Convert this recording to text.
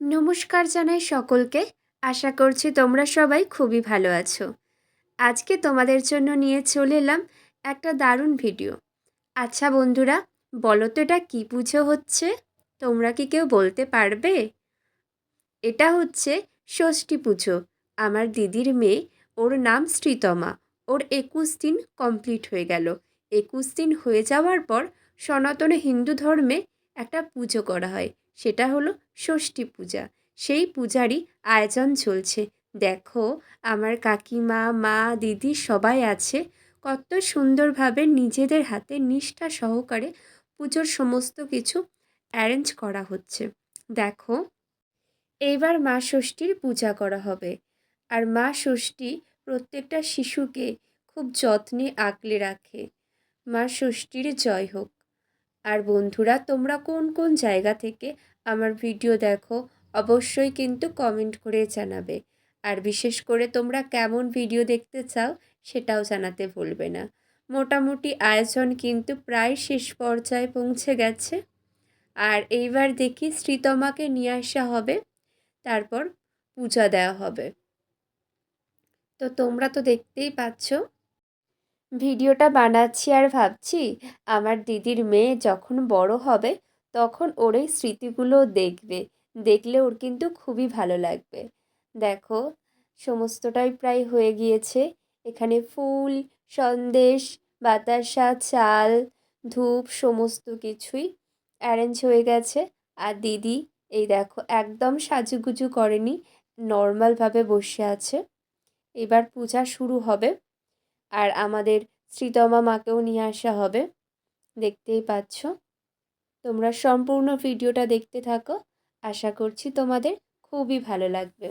নমস্কার জানাই সকলকে। আশা করছি তোমরা সবাই খুবই ভালো আছো। আজকে তোমাদের জন্য নিয়ে চলে এলাম একটা দারুণ ভিডিও। আচ্ছা বন্ধুরা, বলো তো এটা কী পুজো হচ্ছে? তোমরা কি কেউ বলতে পারবে? এটা হচ্ছে ষষ্ঠী পুজো। আমার দিদির মেয়ে, ওর নাম শ্রীতমা ওর একুশ দিন কমপ্লিট হয়ে গেল। একুশ দিন হয়ে যাওয়ার পর সনাতন হিন্দু ধর্মে একটা পুজো করা হয়। সেটা হলো ষষ্ঠী পূজা। সেই পূজারই আয়োজন চলছে। দেখো, আমার কাকিমা, মা, দিদি সবাই আছে। কত সুন্দরভাবে নিজেদের হাতে নিষ্ঠা সহকারে পুজোর সমস্ত কিছু অ্যারেঞ্জ করা হচ্ছে। দেখো, এইবার মা ষষ্ঠীর পূজা করা হবে। আর মা ষষ্ঠী প্রত্যেকটা শিশুকে খুব যত্নে আগলে রাখে। মা ষষ্ঠীর জয় হোক। আর বন্ধুরা, তোমরা কোন কোন জায়গা থেকে আমার ভিডিও দেখো, অবশ্যই কিন্তু কমেন্ট করে জানাবে। আর বিশেষ করে তোমরা কেমন ভিডিও দেখতে চাও, সেটাও জানাতে ভুলবে না। মোটামুটি আয়োজন কিন্তু প্রায় শেষ পর্যায়ে পৌঁছে গেছে। আর এইবার দেখি শ্রীতমাকে নিয়ে আসা হবে, তারপর পূজা দেওয়া হবে। তো তোমরা তো দেখতেই পাচ্ছ ভিডিওটা বানাচ্ছি আর ভাবছি, আমার দিদির মেয়ে যখন বড় হবে, তখন ওর এই স্মৃতিগুলো দেখবে। দেখলে ওর কিন্তু খুবই ভালো লাগবে। দেখো, সমস্তটাই প্রায় হয়ে গিয়েছে। এখানে ফুল, সন্দেশ, বাতাসা, চাল, ধূপ, সমস্ত কিছুই অ্যারেঞ্জ হয়ে গেছে। আর দিদি, এই দেখো, একদম সাজুগুজু করেনি নর্মালভাবে বসে আছে। এবার পূজা শুরু হবে। আর আমাদের শ্রীতমা মাকেও নিয়ে আসা হবে। দেখতেই পাচ্ছ। তোমরা সম্পূর্ণ ভিডিওটা দেখতে থাকো। আশা করছি তোমাদের খুবই ভালো লাগবে।